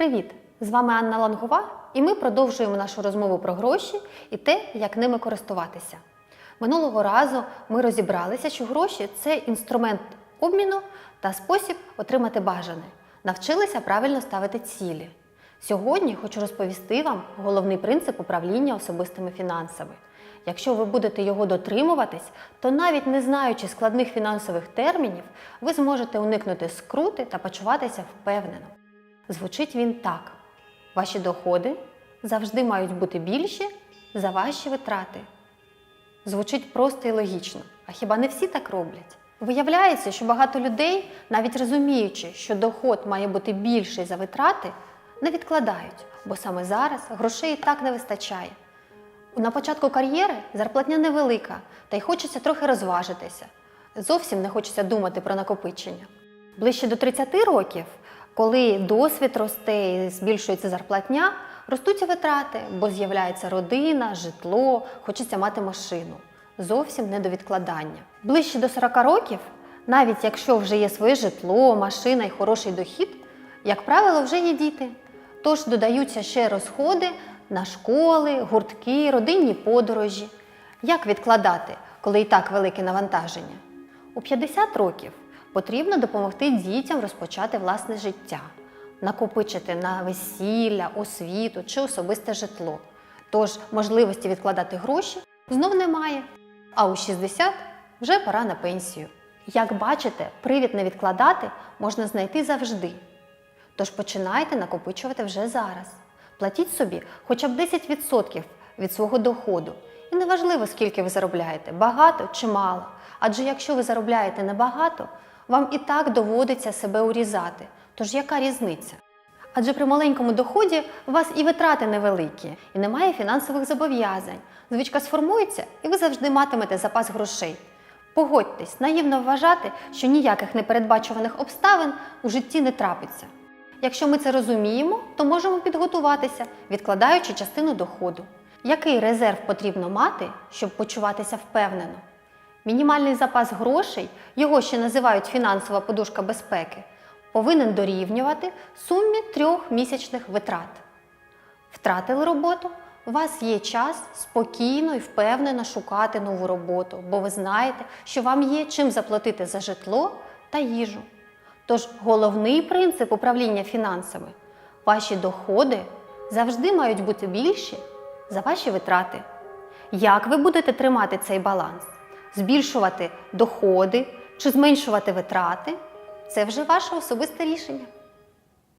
Привіт! З вами Анна Лангова, і ми продовжуємо нашу розмову про гроші і те, як ними користуватися. Минулого разу ми розібралися, що гроші це інструмент обміну та спосіб отримати бажане. Навчилися правильно ставити цілі. Сьогодні хочу розповісти вам головний принцип управління особистими фінансами. Якщо ви будете його дотримуватись, то навіть не знаючи складних фінансових термінів, ви зможете уникнути скрути та почуватися впевнено. Звучить він так: ваші доходи завжди мають бути більші за ваші витрати. Звучить просто і логічно, а хіба не всі так роблять? Виявляється, що багато людей, навіть розуміючи, що доход має бути більший за витрати, не відкладають, бо саме зараз грошей і так не вистачає. На початку кар'єри зарплатня невелика, та й хочеться трохи розважитися. Зовсім не хочеться думати про накопичення. Ближче до 30 років, коли досвід росте і збільшується зарплатня, ростуть і витрати, бо з'являється родина, житло, хочеться мати машину. Зовсім не до відкладання. Ближче до 40 років, навіть якщо вже є своє житло, машина і хороший дохід, як правило, вже є діти. Тож додаються ще розходи на школи, гуртки, родинні подорожі. Як відкладати, коли і так велике навантаження? У 50 років потрібно допомогти дітям розпочати власне життя, накопичити на весілля, освіту чи особисте житло. Тож можливості відкладати гроші знов немає. А у 60 вже пора на пенсію. Як бачите, привід не відкладати можна знайти завжди. Тож починайте накопичувати вже зараз. Платіть собі хоча б 10% від свого доходу. І неважливо, скільки ви заробляєте, багато чи мало. Адже якщо ви заробляєте небагато, вам і так доводиться себе урізати. Тож яка різниця? Адже при маленькому доході у вас і витрати невеликі, і немає фінансових зобов'язань. Звичка сформується, і ви завжди матимете запас грошей. Погодьтесь, наївно вважати, що ніяких непередбачуваних обставин у житті не трапиться. Якщо ми це розуміємо, то можемо підготуватися, відкладаючи частину доходу. Який резерв потрібно мати, щоб почуватися впевнено? Мінімальний запас грошей, його ще називають фінансова подушка безпеки, повинен дорівнювати сумі трьох місячних витрат. Втратили роботу? У вас є час спокійно і впевнено шукати нову роботу, бо ви знаєте, що вам є чим заплатити за житло та їжу. Тож головний принцип управління фінансами ваші доходи завжди мають бути більші за ваші витрати. Як ви будете тримати цей баланс? Збільшувати доходи чи зменшувати витрати це вже ваше особисте рішення.